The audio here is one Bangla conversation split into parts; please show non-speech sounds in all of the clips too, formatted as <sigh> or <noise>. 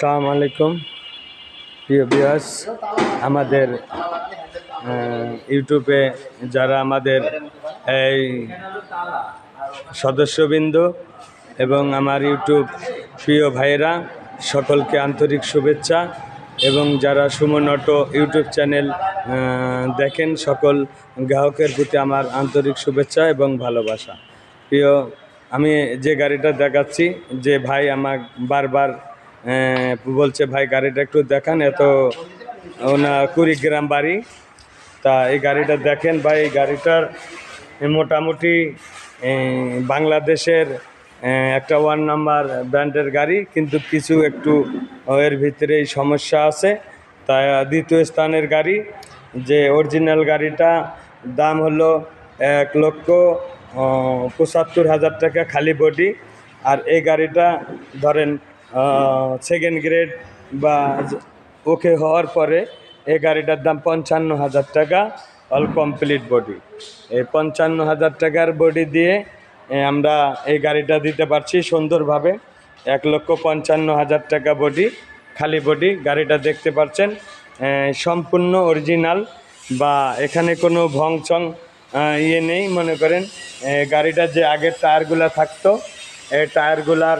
আসসালামু আলাইকুম। প্রিয় বিয়াস আমাদের ইউটিউবে যারা আমাদের এই সদস্যবৃন্দ এবং আমার ইউটিউব প্রিয় ভাইয়েরা, সকলকে আন্তরিক শুভেচ্ছা এবং যারা সুমন অটো ইউটিউব চ্যানেল দেখেন, সকল গ্রাহকের প্রতি আমার আন্তরিক শুভেচ্ছা এবং ভালোবাসা। প্রিয়, আমি যে গাড়িটা দেখাচ্ছি, যে ভাই আমার বারবার বলছে, ভাই, গাড়িটা একটু দেখান, এত ওনার কুড়িগ্রাম বাড়ি। তা এই গাড়িটা দেখেন বা এই গাড়িটার মোটামুটি বাংলাদেশের একটা ওয়ান নাম্বার ব্র্যান্ডের গাড়ি, কিন্তু কিছু একটু এর ভিতরে এই সমস্যা আছে। তাই দ্বিতীয় স্থানের গাড়ি, যে অরিজিনাল গাড়িটা, দাম হলো এক লক্ষ পঁচাত্তর হাজার টাকা খালি বডি। আর এই গাড়িটা, ধরেন সেকেন্ড গ্রেড বা ওকে হওয়ার পরে এই গাড়িটার দাম পঞ্চান্ন হাজার টাকা অল কমপ্লিট বডি এই পঞ্চান্ন হাজার টাকার বডি দিয়ে আমরা এই গাড়িটা দিতে পারছি সুন্দরভাবে এক লক্ষ পঞ্চান্ন হাজার টাকা বডি খালি বডি গাড়িটা দেখতে পাচ্ছেন সম্পূর্ণ অরিজিনাল বা এখানে কোনো ভংচং আহ, ইয়ে নেই মনে করেন গাড়িটার যে আগের টায়ারগুলো থাকতো এই টায়ারগুলার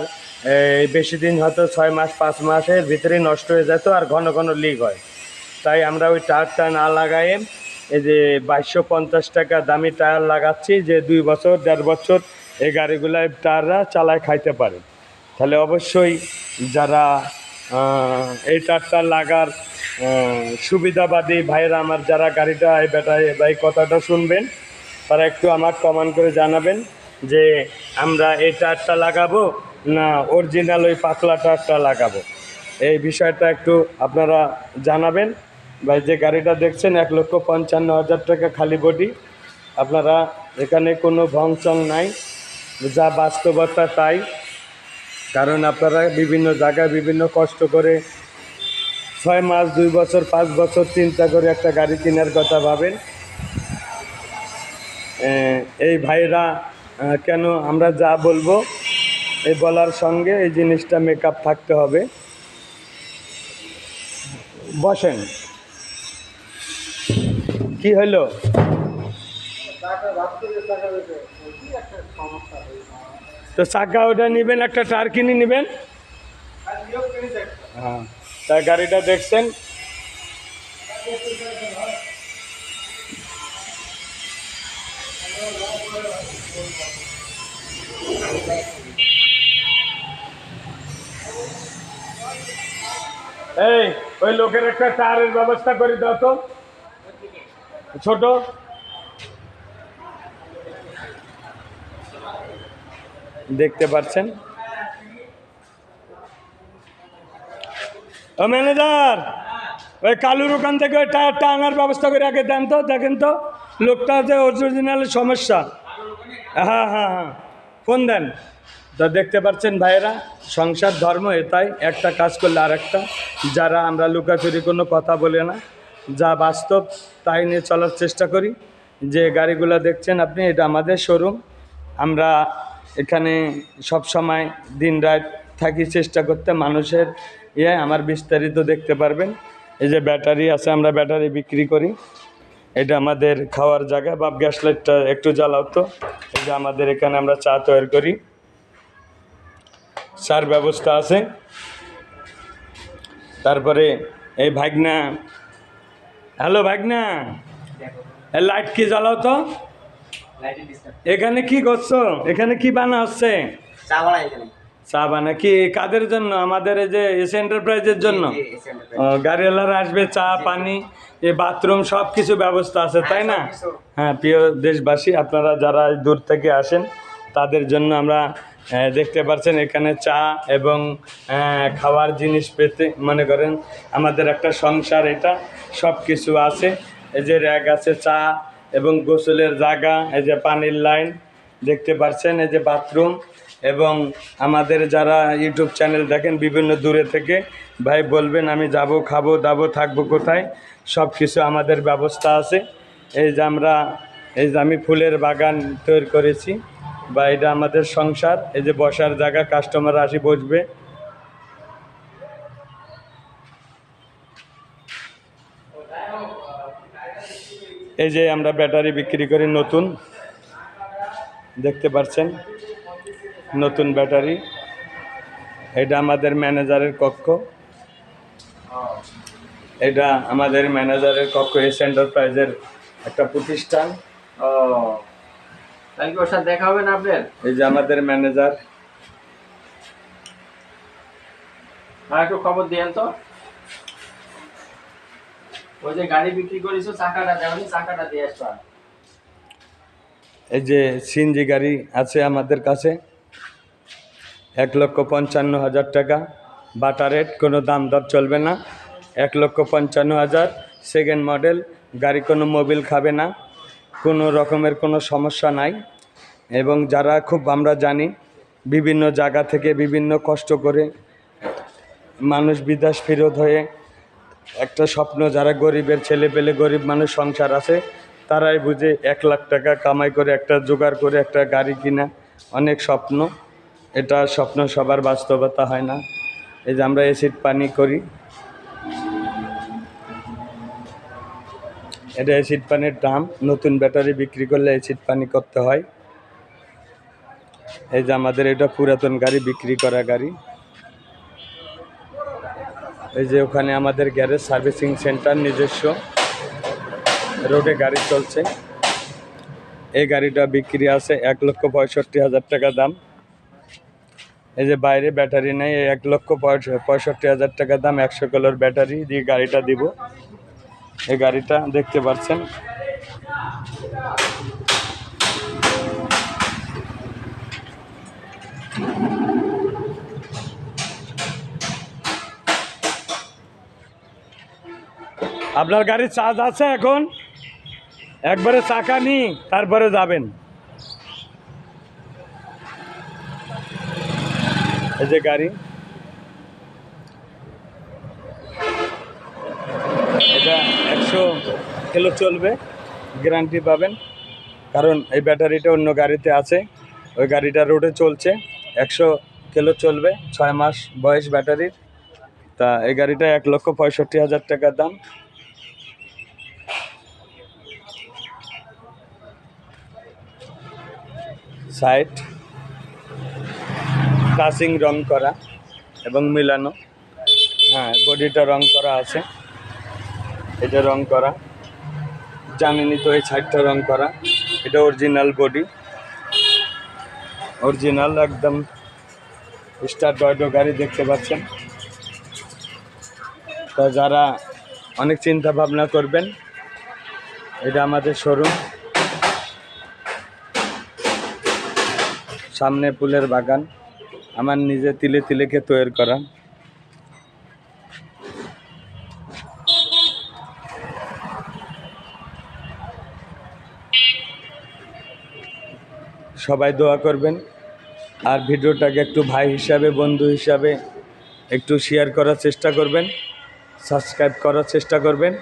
এই বেশি দিন হয়তো ছয় মাস, পাঁচ মাসের ভিতরে নষ্ট হয়ে যেত আর ঘন ঘন লিক হয়। তাই আমরা ওই টায়ারটা না লাগায়ে এই যে বাইশশো পঞ্চাশ টাকা দামি টায়ার লাগাচ্ছি যে দুই বছর, দেড় বছর এই গাড়িগুলাই টায়াররা চালায় খাইতে পারে। তাহলে অবশ্যই যারা এই টায়ারটা লাগার সুবিধাবাদী ভাইয়েরা আমার যারা গাড়িটা, এই বেটায় এই কথাটা শুনবেন, তারা একটু আমার কমেন্ট করে জানাবেন যে আমরা এই টায়ারটা লাগাবো না অরিজিনাল ওই পাতলা টায়ারটা লাগাবো। এই বিষয়টা একটু আপনারা জানাবেন। বা যে গাড়িটা দেখছেন, এক লক্ষ পঞ্চান্ন হাজার টাকা খালি বডি। আপনারা এখানে কোনো ভংচং নাই, যা বাস্তবতা তাই। কারণ আপনারা বিভিন্ন জায়গায় বিভিন্ন কষ্ট করে ছয় মাস, দুই বছর, পাঁচ বছর চিন্তা করে একটা গাড়ি কেনার কথা ভাবেন। এই ভাইরা কেন আমরা যা বলব এই বলার সঙ্গে এই জিনিসটা মেকআপ থাকতে হবে। বসেন। কি হলো তো চাকা ওটা নেবেন, একটা টার কিনে নেবেন? হ্যাঁ। তা গাড়িটা দেখছেন? এই, ওই লোকের একটা টায়ারের ব্যবস্থা করে দাও তো। ছোট। দেখতে পাচ্ছেন? ও ম্যানেজার, ওই কালুর ওখান থেকে ওই টায়ারটা আনার ব্যবস্থা করে আগে দেন তো, দেখেন তো। লোকটা যে অরিজিনাল সমস্যা। হ্যাঁ হ্যাঁ হ্যাঁ। ফোন দেন। তো দেখতে পাচ্ছেন ভাইয়েরা, সংসার, ধর্ম এটাই। একটা কাজ করলে আর একটা যারা আমরা লুকাচুরি কোনো কথা বলে না, যা বাস্তব, তাই নিয়ে চলার চেষ্টা করি। যে গাড়িগুলো দেখছেন আপনি, এটা আমাদের শোরুম আমরা এখানে সব সময় দিন রাত থাকি চেষ্টা করতে। মানুষের ইয়ে আমার বিস্তারিত দেখতে পারবেন। এই যে ব্যাটারি আছে, আমরা ব্যাটারি বিক্রি করি। এটা আমাদের খাওয়ার জায়গা। বা গ্যাস লাইটটা একটু জ্বালাও তো। এই যে আমাদের এখানে আমরা চা তৈরি করি। চার ব্যবস্থা আছে। তারপরে এই ভাগনা। হ্যালো ভাগনা। এ লাইট কি জ্বালাও তো? এখানে কি করছ? এখানে কি বানা হচ্ছে? চা বানা কি? কাদের জন্য? আমাদের এই যে এস এন্টারপ্রাইজের জন্য? গাড়িওয়ালারা আসবে চা পানি এই বাথরুম সব কিছু ব্যবস্থা আছে তাই না? হ্যাঁ প্রিয় দেশবাসী আপনারা যারা দূর থেকে আসেন তাদের জন্য আমরা দেখতে পাচ্ছেন, এখানে চা এবং খাওয়ার জিনিস পেতে, মনে করেন, আমাদের একটা সংসার এটা সব কিছু আছে। এই যে র্যাক আছে, চা এবং গোসলের জায়গা, এই যে পানির লাইন, দেখতে পাচ্ছেন, এই যে বাথরুম এবং আমাদের যারা ইউটিউব চ্যানেল দেখেন, বিভিন্ন দূরে থেকে, ভাই বলবেন, আমি যাব, খাব, দাবো, থাকব কোথায়? সব কিছু আমাদের ব্যবস্থা আছে। এই যে আমরা, এই যে আমি ফুলের বাগান তৈরি করেছি। বা এটা আমাদের সংসার, এই যে বসার জায়গা কাস্টমার আসি বসবে। এই যে আমরা ব্যাটারি বিক্রি করি নতুন। দেখতে পাচ্ছেন, নতুন ব্যাটারি। এটা আমাদের ম্যানেজারের কক্ষ। এটা আমাদের ম্যানেজারের কক্ষ এস এন্টারপ্রাইজের একটা প্রতিষ্ঠান। ও তাহলে কি ওর সাথে দেখা হবে না আপনার? এই যে আমাদের ম্যানেজার আর একটু খবর দিয়েন তো। ওই যে গাড়ি বিক্রি করেছ চাকাটা দেওনি চাকাটা দিয়ে আসবা। এই যে সিএনজি গাড়ি আছে আমাদের কাছে এক লক্ষ পঞ্চান্ন হাজার টাকা। বাটা রেট কোনো দাম দর চলবে না। এক লক্ষ পঞ্চান্ন হাজার সেকেন্ড মডেল গাড়ি কোনো মোবিল খাবে না। কোনো রকমের কোনো সমস্যা নাই। এবং যারা খুব আমরা জানি, বিভিন্ন জায়গা থেকে বিভিন্ন কষ্ট করে মানুষ বিদেশ ফেরত হয়ে একটা স্বপ্ন, যারা গরিবের ছেলে পেলে গরিব মানুষ সংসার আছে, তারাই বুঝে এক লাখ টাকা কামাই করে, একটা জোগাড় করে, একটা গাড়ি কিনা, অনেক স্বপ্ন। এটা স্বপ্ন সবার বাস্তবতা হয় না। এই যে আমরা এসিড পানি করি এটা অ্যাসিড পানির দাম। নতুন ব্যাটারি বিক্রি করলে অ্যাসিড পানি করতে হয়। এই যে আমাদের এটা পুরাতন গাড়ি, বিক্রি করা গাড়ি। এই যে ওখানে আমাদের গ্যারেজ সার্ভিসিং সেন্টার নিজস্ব। রোডে গাড়ি চলছে। এই গাড়িটা বিক্রি আছে এক লক্ষ পঁয়ষট্টি হাজার টাকা দাম। এই যে বাইরে ব্যাটারি নেই এক লক্ষ পঁয়ষট্টি হাজার টাকা দাম। একশো কিলোর ব্যাটারি দিয়ে গাড়িটা দিব। এই গাড়িটা দেখতে পাচ্ছেন। আপনার গাড়ির চার্জ আছে এখন? একবারে চাকা নি তারপরে যাবেন। এই যে গাড়ি এটা একশো কিলো চলবে গ্যারান্টি পাবেন। কারণ এই ব্যাটারিটা অন্য গাড়িতে আছে, ওই গাড়িটা রোডে চলছে। একশো কিলো চলবে, ছয় মাস বয়স ব্যাটারির। তা এই গাড়িটা এক লক্ষ পঁয়ষট্টি হাজার টাকার দাম। সাইট টাচিং রং করা এবং মিলানো। হ্যাঁ বডিটা রং করা আছে। এটা রং করা। জানেনি তো এই সাইডটা রং করা। এটা অরিজিনাল বডি অরিজিনাল একদম স্টার ডয়ডো গাড়ি দেখতে পাচ্ছেন। তা যারা অনেক চিন্তা ভাবনা করবেন, এটা আমাদের শোরুম সামনে ফুলের বাগান। আমার নিজে তিলে তিলেকে তৈরি করা। সবাই দোয়া করবেন। আর ভিডিওটাকে একটু ভাই হিসাবে, বন্ধু হিসাবে একটু শেয়ার করার চেষ্টা করবেন সাবস্ক্রাইব করার চেষ্টা করবেন।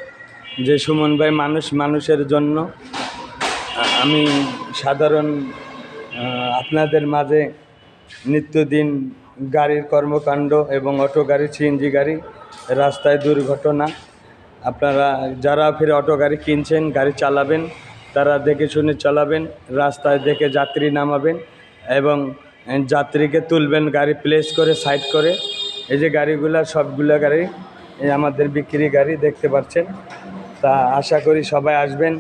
যে সুমন ভাই মানুষ, মানুষের জন্য আমি সাধারণ আপনাদের মাঝে নিত্যদিন গাড়ির কর্মকাণ্ড এবং অটো গাড়ি সিএনজি গাড়ি, রাস্তায় দুর্ঘটনা। আপনারা যারা ফিরে অটো গাড়ি কিনছেন, গাড়ি চালাবেন তারা দেখে শুনে চালাবেন, রাস্তায় দেখে যাত্রী নামাবেন এবং যাত্রীকে তুলবেন গাড়ি প্লেস করে সাইড করে। এই যে গাড়িগুলা, সবগুলা গাড়ি, এই আমাদের বিক্রি গাড়ি দেখতে পাচ্ছেন। তা আশা করি সবাই আসবেন।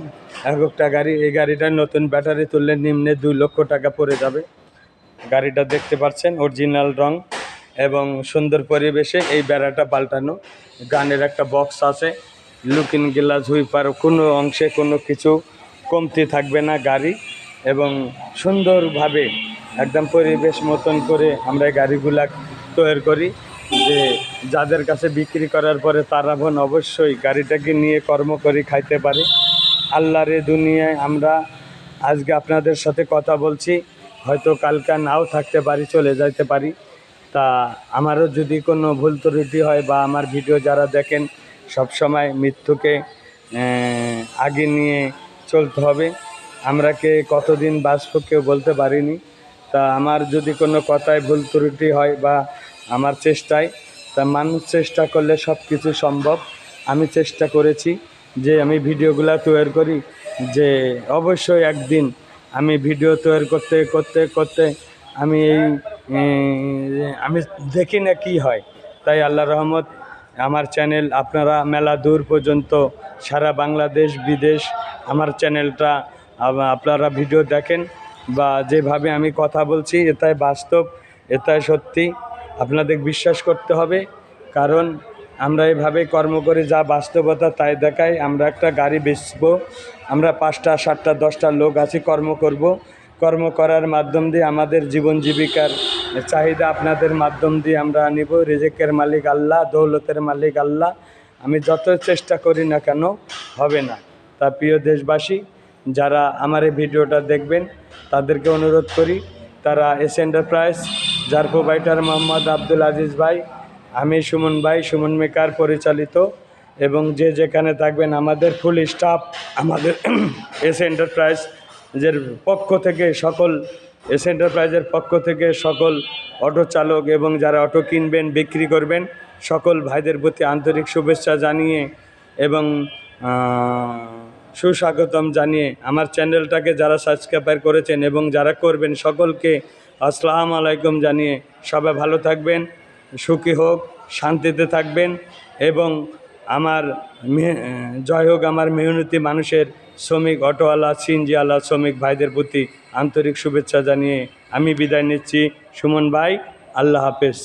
এক একটা গাড়ি, এই গাড়িটা নতুন ব্যাটারি তুললে নিম্নে দুই লক্ষ টাকা পড়ে যাবে। গাড়িটা দেখতে পাচ্ছেন অরিজিনাল রং এবং সুন্দর পরিবেশে এই বেড়াটা পাল্টানো। গানের একটা বক্স আছে লুকিং গ্লাস হুইপার, কোনো অংশে কোনো কিছু কমতি থাকবে না গাড়ি এবং সুন্দরভাবে একদম পরিবেশ মতন করে আমরা গাড়িগুলা তৈরি করি। যে যাদের কাছে বিক্রি করার পরে তারা বোন অবশ্যই গাড়িটাকে নিয়ে কর্ম করে খাইতে পারে। আল্লাহর দুনিয়ায় আমরা আজকে আপনাদের সাথে কথা বলছি, হয়তো কালকে নাও থাকতে পারি, চলে যাইতে পারি। তা আমারও যদি কোনো ভুল ত্রুটি হয় বা আমার ভিডিও যারা দেখেন সব সময় মৃত্যুকে আগে নিয়ে চলতে হবে। আমরা কে কতদিন বাঁচব কেউ বলতে পারিনি। তা আমার যদি কোনো কথায় ভুল ত্রুটি হয় বা আমার চেষ্টায়, তা মানুষ চেষ্টা করলে সব কিছু সম্ভব। আমি চেষ্টা করেছি যে আমি ভিডিওগুলো তৈরি করি, যে অবশ্যই একদিন আমি ভিডিও তৈরি করতে করতে করতে আমি এই আমি দেখি না কি হয়। তাই আল্লাহ রহমত আমার চ্যানেল আপনারা মেলা দূর পর্যন্ত, সারা বাংলাদেশ, বিদেশ আমার চ্যানেলটা আপনারা ভিডিও দেখেন বা যেভাবে আমি কথা বলছি, এটাই বাস্তব, এটাই সত্যি। আপনাদের বিশ্বাস করতে হবে, কারণ আমরা এভাবে কর্ম করে যা বাস্তবতা তাই দেখাই আমরা একটা গাড়ি বেচবো, আমরা পাঁচটা, সাতটা, দশটা লোক আছি, কর্ম করব। কর্ম করার মাধ্যম দিয়ে আমাদের জীবন জীবিকার চাহিদা আপনাদের মাধ্যম দিয়ে আমরা নিব। রিজেকের মালিক আল্লাহ, দৌলতের মালিক আল্লাহ। আমি যত চেষ্টা করি না কেন, হবে না। তা প্রিয় দেশবাসী, যারা আমার এই ভিডিওটা দেখবেন, তাদেরকে অনুরোধ করি, তারা এস এন্টারপ্রাইজ যার প্রোভাইডার মোহাম্মদ আব্দুল আজিজ ভাই, আমি সুমন ভাই, সুমন মেকার পরিচালিত, এবং যে যেখানে থাকবেন আমাদের ফুল স্টাফ, আমাদের <clears throat> এস এন্টারপ্রাইজের পক্ষ থেকে সকল এস এন্টারপ্রাইজের পক্ষ থেকে সকল অটো চালক এবং যারা অটো কিনবেন, বিক্রি করবেন, সকল ভাইদের প্রতি আন্তরিক শুভেচ্ছা জানিয়ে এবং সুস্বাগতম জানিয়ে আমার চ্যানেলটাকে যারা সাবস্ক্রাইবার করেছেন এবং যারা করবেন সকলকে আসসালামু আলাইকুম জানিয়ে সবাই ভালো থাকবেন, সুখী হোক, শান্তিতে থাকবেন এবং আমার জয় হোক আমার মেহনতি মানুষের শ্রমিক, অটোওয়ালা সিনজিওয়ালা শ্রমিক ভাইদের প্রতি আন্তরিক শুভেচ্ছা জানিয়ে আমি বিদায় নিচ্ছি। সুমন ভাই আল্লাহ হাফেজ।